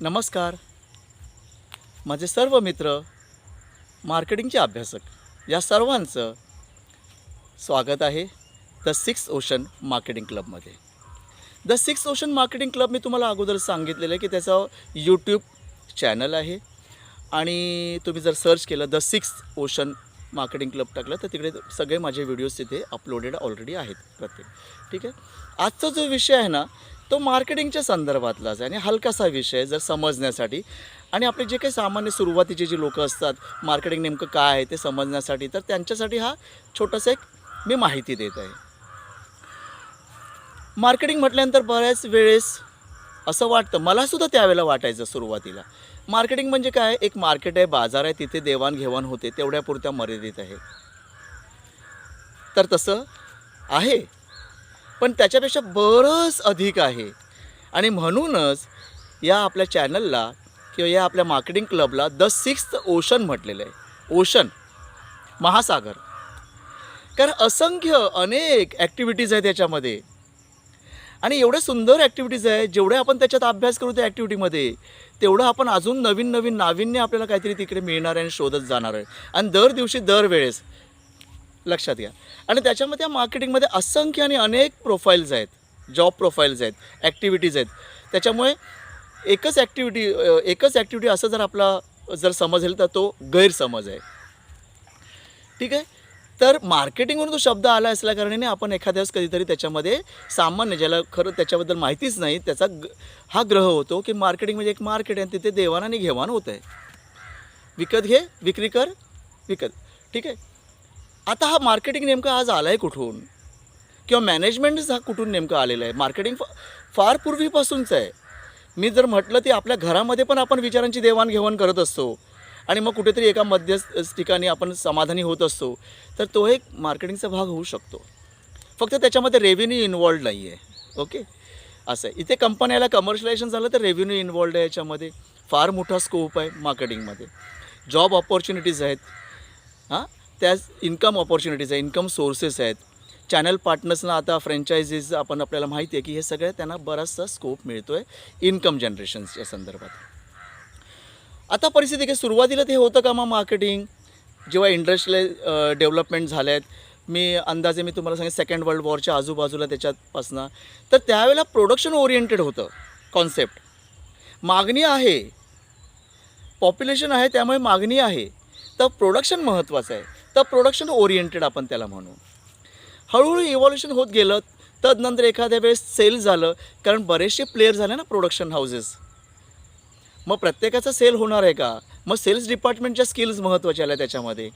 नमस्कार. माझे सर्व मित्र मार्केटिंगचे अभ्यासक या सर्वांचं स्वागत आहे द सिक्स ओशन मार्केटिंग क्लबमध्ये the six ocean marketing club मी तुम्हाला अगोदर सांगितलेलं आहे की त्याचं यूट्यूब चॅनल आहे. आणि तुम्ही जर सर्च केलं the six ocean marketing club टाकलं तर तिकडे सगळे माझे व्हिडिओज तिथे अपलोडेड ऑलरेडी आहेत प्रत्येक. ठीक आहे? आजचा जो विषय आहे ना तो मार्केटिंगच्या संदर्भातलाच आहे आणि हलकासा विषय जर समजण्यासाठी आणि आपले जे काही सामान्य सुरुवातीचे जे लोक असतात मार्केटिंग नेमकं काय आहे ते समजण्यासाठी तर त्यांच्यासाठी हा छोटासा एक मी माहिती देत आहे. मार्केटिंग म्हटल्यानंतर बऱ्याच वेळेस असं वाटतं मलासुद्धा त्यावेळेला वाटायचं सुरुवातीला. मार्केटिंग म्हणजे काय? एक मार्केट आहे बाजार आहे तिथे देवाणघेवाण होते तेवढ्यापुरत्या मर्यादित आहे. तर तसं आहे. पण त्याच्यापेक्षा बरंच अधिक आहे. आणि म्हणूनच या आपल्या चॅनलला किंवा या आपल्या मार्केटिंग क्लबला द सिक्स्थ ओशन म्हटलेलं आहे. ओशन. महासागर. कारण असंख्य अनेक ॲक्टिव्हिटीज आहेत त्याच्यामध्ये आणि एवढ्या सुंदर ॲक्टिव्हिटीज आहे जेवढे आपण त्याच्यात अभ्यास करू त्या ॲक्टिव्हिटीमध्ये तेवढं आपण अजून नवीन नवीन नाविन्य आपल्याला काहीतरी तिकडे मिळणार आहे आणि शोधत जाणार आहे. आणि दर दिवशी दरवेळेस लक्षात घ्या. आणि त्याच्यामध्ये या मार्केटिंगमध्ये असंख्य आणि अनेक प्रोफाईल्स आहेत. जॉब प्रोफाईल्स आहेत ॲक्टिव्हिटीज आहेत. त्याच्यामुळे एकच ॲक्टिव्हिटी एकच ॲक्टिव्हिटी असं जर आपला जर समजेल तर तो गैरसमज आहे. ठीक आहे? तर मार्केटिंगवरून तो शब्द आला असल्या कारणाने आपण एखाद्या वेळेस कधीतरी त्याच्यामध्ये सामान्य ज्याला खरं त्याच्याबद्दल माहितीच नाही त्याचा ग हा ग्रह होतो की मार्केटिंग म्हणजे एक मार्केट आहे तिथे देवाण आणि घेवाण होत आहे विकत घे विक्री कर विकत. ठीक आहे? आता हा मार्केटिंग नेमकं आज आला आहे कुठून? किंवा मॅनेजमेंटच हा कुठून नेमकं आलेलं आहे? मार्केटिंग फार पूर्वीपासूनच आहे. मी जर म्हटलं ते आपल्या घरामध्ये पण आपण विचारांची देवाणघेवाण करत असतो. आणि मग कुठेतरी एका मध्यस्थ ठिकाणी आपण समाधानी होत असतो. तर तो एक मार्केटिंगचा भाग होऊ शकतो. फक्त त्याच्यामध्ये रेव्हेन्यू इन्वॉल्ड नाही आहे ओके असं आहे. इथे कंपन्याला कमर्शियलायझेशन झालं तर रेव्हेन्यू इन्वॉल्ड आहे याच्यामध्ये. फार मोठा स्कोप आहे मार्केटिंगमध्ये जॉब ऑपॉर्च्युनिटीज आहेत. हां? त्याच इन्कम ऑपॉर्च्युनिटीज आहे इन्कम सोर्सेस आहेत. चॅनल पार्टनर्सना आता फ्रँचायझीज आपण आपल्याला माहिती आहे की हे सगळं त्यांना बराचसा स्कोप मिळतो आहे इन्कम जनरेशन्सच्या संदर्भात. आता परिस्थिती की सुरुवातीला ते होतं का मग मार्केटिंग जेव्हा इंडस्ट्रियल डेव्हलपमेंट झाले आहेत मी अंदाजे मी तुम्हाला सांगेन सेकंड वर्ल्ड वॉरच्या आजूबाजूला त्याच्यापासनं. तर त्यावेळेला प्रोडक्शन ओरिएंटेड होतं कॉन्सेप्ट मागणी आहे. पॉप्युलेशन आहे त्यामुळे मागणी आहे. तर प्रोडक्शन महत्त्वाचं आहे. तर प्रोडक्शन ओरिएंटेड आपण त्याला म्हणू. हळूहळू इव्हॉल्युशन होत गेलं तदनंतर एखाद्या वेळेस सेल झालं कारण बरेचसे प्लेयर झाले ना प्रोडक्शन हाऊसेस मग प्रत्येकाचं सेल होणार आहे का? मग सेल्स डिपार्टमेंटच्या स्किल्स महत्त्वाच्या आल्या त्याच्यामध्ये.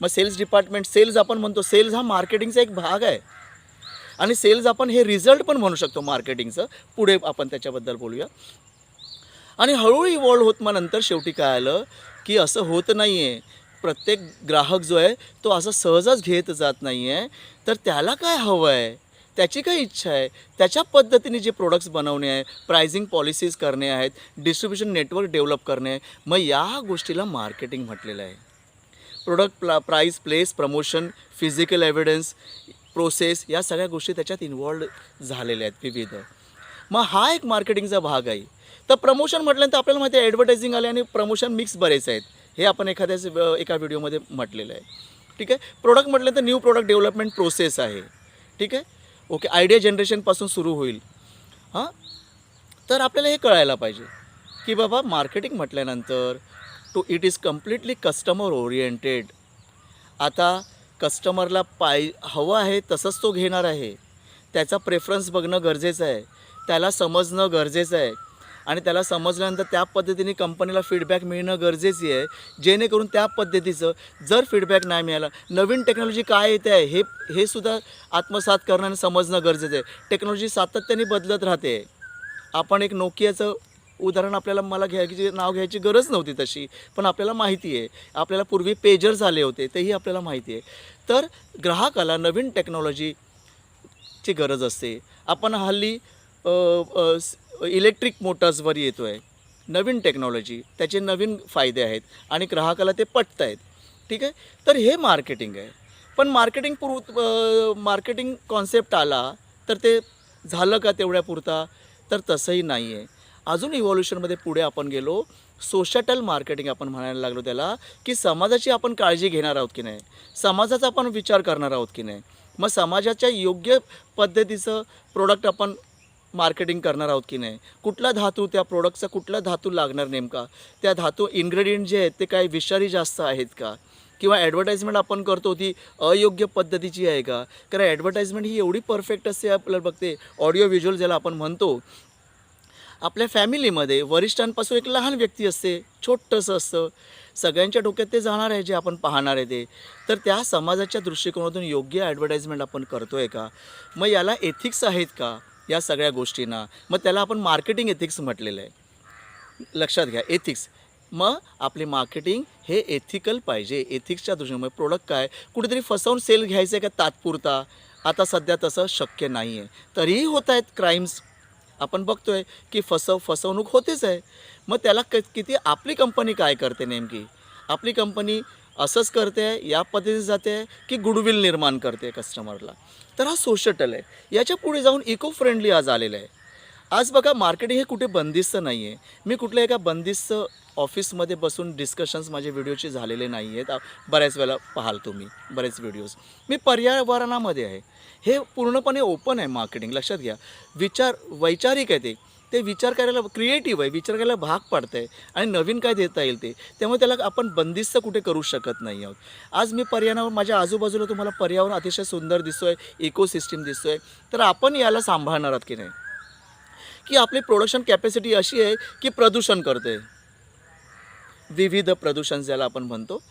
मग सेल्स डिपार्टमेंट सेल्स आपण म्हणतो सेल्स हा मार्केटिंगचा एक भाग आहे. आणि सेल्स आपण हे रिझल्ट पण म्हणू शकतो मार्केटिंगचं पुढे आपण त्याच्याबद्दल बोलूया. आणि हळूहळू इव्हॉल्व होत मग नंतर शेवटी काय आलं? की असं होत नाही आहे प्रत्येक ग्राहक जो आहे तो असा सहजच घेत जात नाही आहे तर त्याला काय हवं आहे त्याची काय इच्छा आहे? त्याच्या पद्धतीने जे प्रोडक्ट्स बनवणे आहे प्रायझिंग पॉलिसीज करणे आहेत डिस्ट्रीब्युशन नेटवर्क डेव्हलप करणे आहे मग या गोष्टीला मार्केटिंग म्हटलेलं आहे. Product pla price place promotion physical evidence process या सगळ्या गोष्टी त्याच्यात इन्वॉल्ड झालेल्या आहेत विविध. मग हा एक मार्केटिंगचा भाग आहे. तर प्रमोशन म्हटल्यानंतर आपल्याला माहिती आहे ॲडव्हर्टायझिंग आले आणि प्रमोशन मिक्स बरेच आहेत. हे आपण एखाद्याच एका व्हिडिओमध्ये म्हटलेलं आहे. ठीक आहे? प्रोडक्ट म्हटलं तर न्यू प्रोडक्ट डेव्हलपमेंट प्रोसेस आहे. ठीक आहे? ओके आयडिया जनरेशनपासून सुरू होईल. हां? तर आपल्याला हे कळायला पाहिजे की बाबा मार्केटिंग म्हटल्यानंतर to it is completely customer oriented आता कस्टमरला पाय हवं आहे तसंच तो घेणार आहे. त्याचा प्रेफरन्स बघणं गरजेचं आहे. त्याला समजणं गरजेचं आहे. आणि त्याला समजल्यानंतर त्या पद्धतीने कंपनीला फीडबॅक मिळणं गरजेचं आहे. जेणेकरून त्या पद्धतीचं जर फीडबॅक नाही मिळाला नवीन टेक्नॉलॉजी काय येते आहे हे हे सुद्धा आत्मसात करणं आणि समजणं गरजेचं आहे. टेक्नॉलॉजी सातत्याने बदलत राहते. आपण एक नोकियाचं उदाहरण आपल्याला मला घ्यायची नाव घ्यायची गरज नव्हती तशी पण आपल्याला माहिती आहे. आपल्याला पूर्वी पेजर झाले होते तेही आपल्याला माहिती आहे. तर ग्राहकाला नवीन टेक्नॉलॉजीची गरज असते. आपण हल्ली इलेक्ट्रिक मोटर्सवर येतो आहे नवीन टेक्नॉलॉजी त्याचे नवीन फायदे आहेत आणि ग्राहकाला ते पटत आहेत ठीक आहे? तर हे मार्केटिंग आहे. पण मार्केटिंग पूर्व मार्केटिंग कॉन्सेप्ट आला तर ते झालं का तेवढ्या पुरता तर तसंही नाही आहे अजून इव्हॉल्युशनमध्ये पुढे आपण गेलो. सोशटल मार्केटिंग आपण म्हणायला लागलो त्याला की समाजाची आपण काळजी घेणार आहोत की नाही? समाजाचा आपण विचार करणार आहोत की नाही? मग समाजाच्या योग्य पद्धतीचं प्रोडक्ट आपण मार्केटिंग करणार आहोत की नाही? कुठला धातू त्या प्रोडक्टचा कुठला धातू लागणार नेमका? त्या धातू इन्ग्रेडियंट जे आहेत ते काय विषारी जास्त आहेत का? किंवा ॲडव्हर्टाईजमेंट आपण करतो ती अयोग्य पद्धतीची आहे का? कारण ॲडव्हर्टाईजमेंट ही एवढी परफेक्ट असते आपल्याला बघते ऑडिओ व्हिज्युअल ज्याला आपण म्हणतो आपल्या फॅमिलीमध्ये वरिष्ठांपासून एक लहान व्यक्ती असते छोटंसं असतं. सगळ्यांच्या डोक्यात ते जाणार आहे जे आपण पाहणार आहे ते. तर त्या समाजाच्या दृष्टिकोनातून योग्य ॲडव्हर्टाईजमेंट आपण करतो आहे का? मग याला एथिक्स आहेत का? या सगळ्या गोष्टींना. मग त्याला आपण मार्केटिंग एथिक्स म्हटलेलं आहे. लक्षात घ्या एथिक्स मग आपली मार्केटिंग हे एथिकल पाहिजे. एथिक्सच्या दृष्टीने प्रोडक्ट काय? कुठेतरी फसवून सेल घ्यायचं आहे का तात्पुरता? आता सध्या तसं शक्य नाही आहे तरीही होत आहेत क्राईम्स आपण बघतो आहे की फसव फसवणूक होतेच आहे. मग त्याला क किती आपली कंपनी काय करते नेमकी? आपली कंपनी असंच करते आहे या पद्धतीने जाते आहे की गुडविल निर्माण करते कस्टमरला तर हा सोशटल आहे. याच्यापुढे जाऊन इको फ्रेंडली आज आलेलं आहे. आज बघा मार्केटिंग हे कुठे बंदिस्त नाही आहे मी कुठल्या एका बंदिस्त ऑफिसमध्ये बसून डिस्कशन्स माझे व्हिडिओचे झालेले नाही आहेत बऱ्याच वेळेला पाहाल तुम्ही बरेच व्हिडिओज मी पर्यावरणामध्ये आहे. हे पूर्णपणे ओपन आहे मार्केटिंग लक्षात घ्या. विचार वैचारिक आहे ते. ते विचार करायला क्रिएटिव्ह आहे विचार करायला भाग पाडतं आहे आणि नवीन काय देता येईल ते. त्यामुळे त्याला आपण बंदिस्त कुठे करू शकत नाही आहोत. आज मी पर्यावरण माझ्या आजूबाजूला तुम्हाला पर्यावरण अतिशय सुंदर दिसतोय इकोसिस्टीम दिसतोय. तर आपण याला सांभाळणार आहात की नाही? की आपली प्रोडक्शन कॅपॅसिटी अशी आहे की प्रदूषण करते विविध प्रदूषण ज्याला आपण म्हणतो.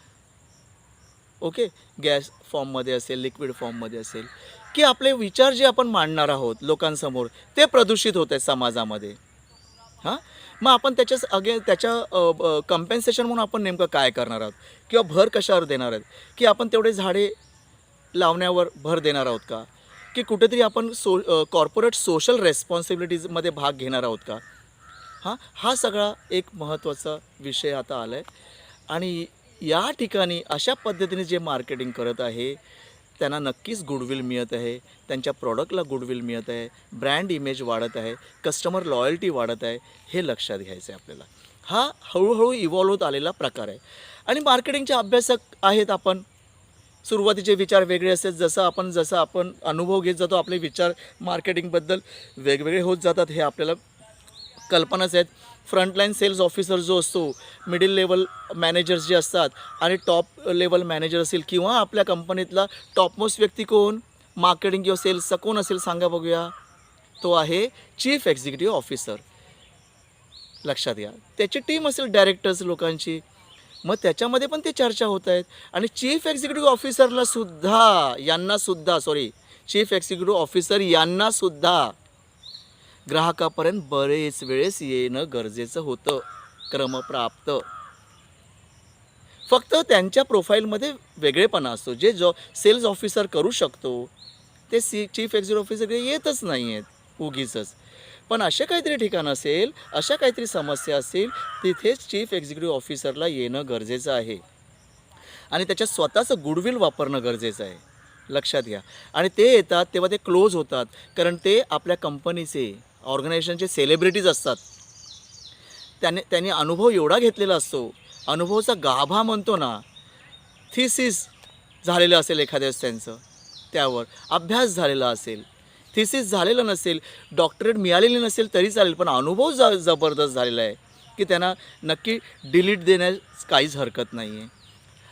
ओके गॅस फॉर्ममध्ये असेल लिक्विड फॉर्ममध्ये असेल. की आपले विचार जे आपण मांडणार आहोत लोकांसमोर ते प्रदूषित होत आहेत समाजामध्ये. हां? मग आपण त्याच्या अगे त्याच्या कम्पेन्सेशन म्हणून आपण नेमकं काय करणार आहोत? किंवा भर कशावर देणार आहोत? की आपण तेवढे झाडे लावण्यावर भर देणार आहोत का? की कुठेतरी आपण सो कॉर्पोरेट सोशल रेस्पॉन्सिबिलिटीजमध्ये भाग घेणार आहोत का? हां? हा सगळा एक महत्त्वाचा विषय आता आला आहे आणि या ठिकाणी अशा पद्धतीने जे मार्केटिंग करत आहे त्यांना नक्कीच गुडविल मिळत आहे. त्यांच्या प्रॉडक्टला गुडविल मिळत आहे. ब्रँड इमेज वाढत आहे. कस्टमर लॉयल्टी वाढत आहे. हे लक्षात घ्यायचं आहे आपल्याला. हा हळूहळू इव्हॉल्व होत आलेला प्रकार आहे. आणि मार्केटिंगचे अभ्यासक आहेत आपण. सुरुवातीचे विचार वेगळे असतात. जसं आपण जसं आपण अनुभव घेत जातो आपले विचार मार्केटिंगबद्दल वेगवेगळे होत जातात हे आपल्याला कल्पनाच आहेत. फ्रंटलाईन सेल्स ऑफिसर जो असतो मिडिल लेवल मॅनेजर्स जे असतात आणि टॉप लेवल मॅनेजर असेल किंवा आपल्या कंपनीतला टॉपमोस्ट व्यक्ती कोण? मार्केटिंग किंवा सेल्सचा कोण असेल सांगा बघूया. तो आहे चीफ एक्झिक्युटिव्ह ऑफिसर लक्षात घ्या. त्याची टीम असेल डायरेक्टर्स लोकांची. मग त्याच्यामध्ये पण ते चर्चा होत आहेत. आणि चीफ एक्झिक्युटिव्ह ऑफिसरला सुद्धा यांना सुद्धा सॉरी चीफ एक्झिक्युटिव्ह ऑफिसर यांना सुद्धा ग्राहकापर्यंत बरेच वेळेस येणं गरजेचं होतं. क्रमप्राप्त फक्त त्यांच्या प्रोफाईलमध्ये वेगळेपणा असतो. जे जो सेल्स ऑफिसर करू शकतो ते सी चीफ एक्झिक्युटिव्ह ऑफिसरकडे येतच नाही आहेत उगीचच. पण असे काहीतरी ठिकाण असेल अशा काहीतरी समस्या असतील तिथेच चीफ एक्झिक्युटिव्ह ऑफिसरला येणं गरजेचं आहे. आणि त्याच्या स्वतःचं गुडविल वापरणं गरजेचं आहे. लक्षात घ्या. आणि ते येतात तेव्हा ते क्लोज होतात कारण ते आपल्या कंपनीचे ऑर्गनायझेशनचे सेलिब्रिटीज असतात. त्याने त्यांनी अनुभव एवढा घेतलेला असतो. अनुभवाचा गाभा म्हणतो ना थिसिस झालेलं असेल एखाद्या त्यांचं त्यावर अभ्यास झालेला असेल. थिसिस झालेलं नसेल डॉक्टरेट मिळालेली नसेल तरी चालेल पण अनुभव ज जबरदस्त झालेला आहे की त्यांना नक्की डिलीट देण्यास काहीच हरकत नाही आहे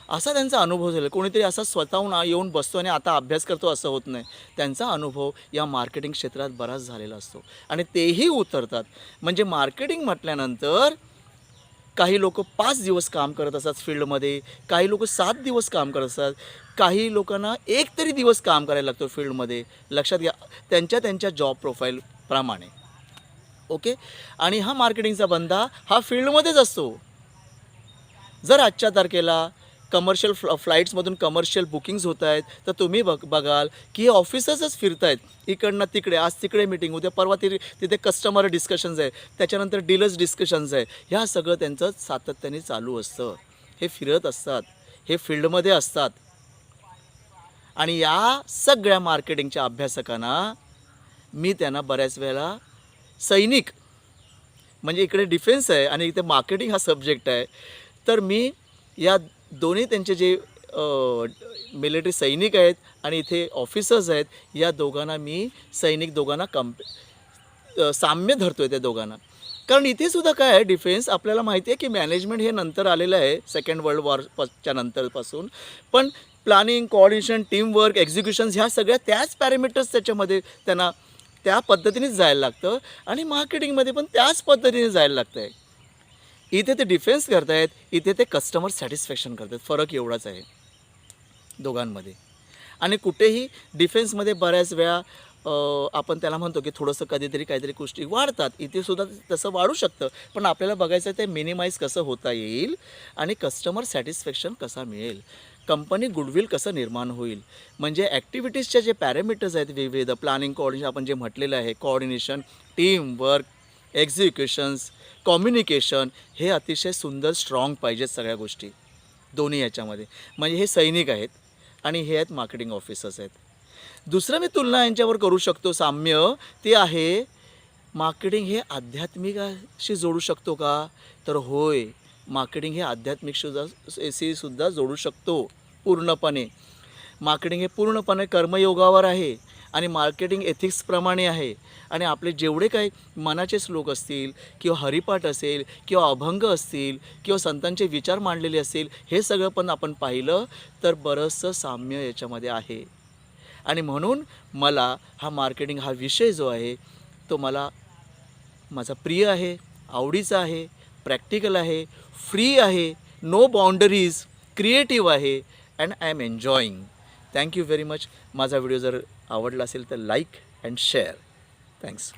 असा त्यांचा अनुभव झाला. कोणीतरी असा स्वतःहून येऊन बसतो आणि आता अभ्यास करतो असं होत नाही. त्यांचा अनुभव या मार्केटिंग क्षेत्रात बराच झालेला असतो. आणि तेही उतरतात. म्हणजे मार्केटिंग म्हटल्यानंतर काही लोक पाच दिवस काम करत असतात फील्डमध्ये. काही लोक सात दिवस काम करत असतात. काही लोकांना एक तरी दिवस काम करायला लागतो फील्डमध्ये. लक्षात घ्या त्यांच्या त्यांच्या जॉब प्रोफाईलप्रमाणे ओके? आणि हा मार्केटिंगचा बंदा हा फील्डमध्येच असतो. जर आजच्या तारखेला कमर्शियल फ्ल फ्लाईट्समधून कमर्शियल बुकिंग्स होत आहेत. तर तुम्ही बघ बघाल की हे ऑफिसर्सच फिरत आहेत इकडनं तिकडे आज तिकडे मिटिंग उद्या परवा तिथे तिथे कस्टमर डिस्कशन्स आहे त्याच्यानंतर डीलर्स डिस्कशन्स आहे ह्या सगळं त्यांचं सातत्याने चालू असतं. हे फिरत असतात. हे फील्डमध्ये असतात. आणि या सगळ्या मार्केटिंगच्या अभ्यासकांना मी त्यांना बऱ्याच वेळेला सैनिक म्हणजे इकडे डिफेन्स आहे आणि इथे मार्केटिंग हा सब्जेक्ट आहे. तर मी या दोन्ही त्यांचे जे मिलिटरी सैनिक आहेत आणि इथे ऑफिसर्स आहेत या दोघांना मी सैनिक दोघांना कंप साम्य धरतो आहे त्या दोघांना. कारण इथे सुद्धा काय आहे डिफेन्स आपल्याला माहिती आहे की मॅनेजमेंट हे नंतर आलेलं आहे सेकंड वर्ल्ड वॉरच्या नंतरपासून. पण प्लॅनिंग कोऑर्डिनेशन टीमवर्क एक्झिक्युशन्स ह्या सगळ्या त्याच पॅरामीटर्स त्याच्यामध्ये त्यांना त्या पद्धतीनेच जायला लागतं आणि मार्केटिंगमध्ये पण त्याच पद्धतीने जायला लागतं आहे इथे ते डिफेन्स करतायत इथे ते कस्टमर सॅटिस्फॅक्शन करतात फरक एवढाच आहे दोघांमध्ये. आणि कुठेही डिफेन्समध्ये बऱ्याच वेळा आपण त्याला म्हणतो की थोडंसं कधीतरी काहीतरी गोष्टी वाढतात. इथे सुद्धा तसं वाढू शकतं. पण आपल्याला बघायचं आहे ते मिनिमाइज कसं होता येईल आणि कस्टमर सॅटिस्फॅक्शन कसा मिळेल. कंपनी गुडविल कसं निर्माण होईल. म्हणजे ॲक्टिव्हिटीजच्या जे पॅरामीटर्स आहेत विविध प्लॅनिंग कोऑर्डिनेशन आपण जे म्हटलेलं आहे coordination team work executions communication हे अतिशय सुंदर स्ट्रॉंग पाहिजेत सगळ्या गोष्टी. दोन्ही याच्यामध्ये. म्हणजे हे सैनिक आहेत आणि हे आहेत मार्केटिंग ऑफिसर्स आहेत. दुसरं मी तुलना यांच्यावर करू शकतो साम्य. ते आहे मार्केटिंग हे आध्यात्मिकाशी जोडू शकतो का? तर होय मार्केटिंग हे आध्यात्मिक सुद्धा सुद्धा जोडू शकतो पूर्णपणे. मार्केटिंग हे पूर्णपणे कर्मयोगावर आहे. आणि मार्केटिंग एथिक्सप्रमाणे आहे. आणि आपले जेवढे काही मनाचे श्लोक असतील किंवा हरिपाठ असेल किंवा अभंग असतील किंवा संतांचे विचार मांडलेले असतील हे सगळं पण आपण पाहिलं तर बरंचसं साम्य याच्यामध्ये आहे. आणि म्हणून मला हा मार्केटिंग हा विषय जो आहे तो मला माझा प्रिय आहे आवडीचा आहे प्रॅक्टिकल आहे फ्री आहे नो बाउंडरीज क्रिएटिव्ह आहे and I am enjoying thank you very much माझा व्हिडिओ जर आवडला असेल तर लाईक अँड शेअर. थँक्स.